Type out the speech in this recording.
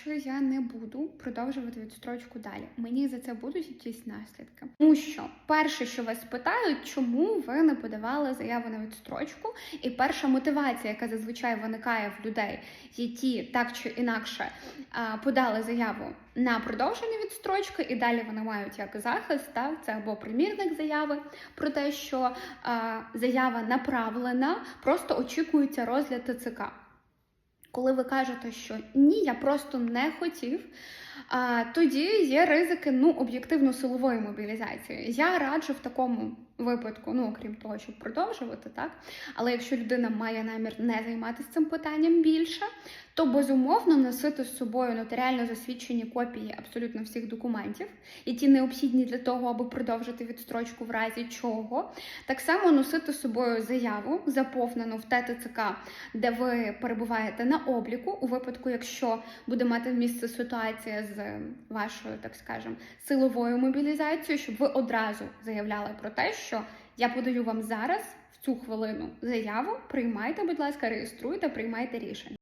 що я не буду продовжувати відстрочку далі. Мені за це будуть якісь наслідки. Тому що перше, що вас питають, чому ви не подавали заяву на відстрочку, і перша мотивація, яка зазвичай виникає в людей, які так чи інакше подали заяву на продовження відстрочки, і далі вони мають як захист, так, це або примірник заяви про те, що заява направлена, просто очікується розгляд ТЦК. Коли ви кажете, що ні, я просто не хотів, тоді є ризики ну, об'єктивно силової мобілізації. Я раджу в такому випадку, ну окрім того, щоб продовжувати, так. Але якщо людина має намір не займатися цим питанням більше, то безумовно носити з собою нотаріально засвідчені копії абсолютно всіх документів, які необхідні для того, аби продовжити відстрочку в разі чого. Так само носити з собою заяву, заповнену в ТТЦК, де ви перебуваєте на обліку, у випадку, якщо буде мати місце ситуація з вашою, так скажем, силовою мобілізацією, щоб ви одразу заявляли про те, що я подаю вам зараз в цю хвилину заяву. Приймайте, будь ласка, реєструйте, приймайте рішення.